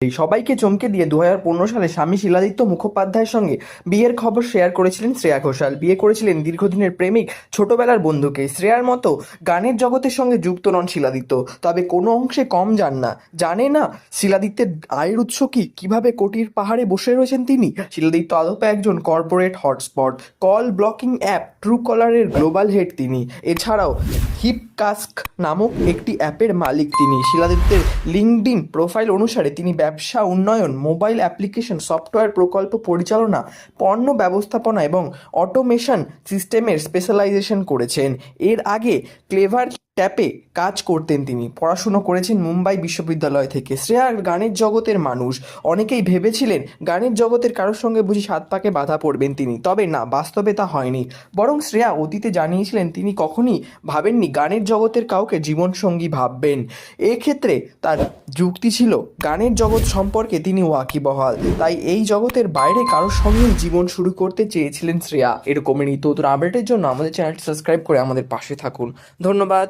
এই সবাইকে চমকে দিয়ে দু হাজার পনেরো সালে স্বামী শিলাদিত্য মুখোপাধ্যায়ের সঙ্গে বিয়ের খবর শেয়ার করেছিলেন শ্রেয়া ঘোষাল। বিয়ে করেছিলেন দীর্ঘদিনের প্রেমিক, ছোটবেলার বন্ধুকে। শ্রেয়ার মতো গানের জগতের সঙ্গে যুক্ত নন শিলাদিত্য। তবে কোনো অংশে কম যান না। জানে না শিলাদিত্যের আয়ের উৎস কি? কীভাবে কোটির পাহাড়ে বসে রয়েছেন তিনি? শিলাদিত্য আদপে একজন corporate hotspot call blocking app true কলারের global head তিনি। এছাড়াও হিপকাস্ক নামক একটি অ্যাপের মালিক তিনি। শিলাদিত্যের লিঙ্কডিন প্রোফাইল অনুসারে তিনি ব্যবসা উন্নয়ন মোবাইল অ্যাপ্লিকেশন সফটওয়্যার প্রকল্প পরিচালনা, পণ্য ব্যবস্থাপনা এবং অটোমেশন সিস্টেমের স্পেশালাইজেশন করেছেন। এর আগে ক্লেভার ট্যাপে কাজ করতেন তিনি। পড়াশুনো করেছেন মুম্বাই বিশ্ববিদ্যালয় থেকে। শ্রেয়া গানের জগতের মানুষ। অনেকেই ভেবেছিলেন গানের জগতের কারোর সঙ্গে বুঝি সাত পাকে বাধা পড়বেন তিনি। তবে না, বাস্তবে তা হয়নি। বরং শ্রেয়া অতীতে জানিয়েছিলেন তিনি কখনই ভাবেননি গানের জগতের কাউকে জীবনসঙ্গী ভাববেন। এক্ষেত্রে তার যুক্তি ছিল, গানের জগৎ সম্পর্কে তিনি ওয়াকিবহাল। তাই এই জগতের বাইরে কারোর সঙ্গেই জীবন শুরু করতে চেয়েছিলেন শ্রেয়া। এরকমের নিত্য নতুন আপডেটের জন্য আমাদের চ্যানেলটি সাবস্ক্রাইব করে আমাদের পাশে থাকুন। ধন্যবাদ।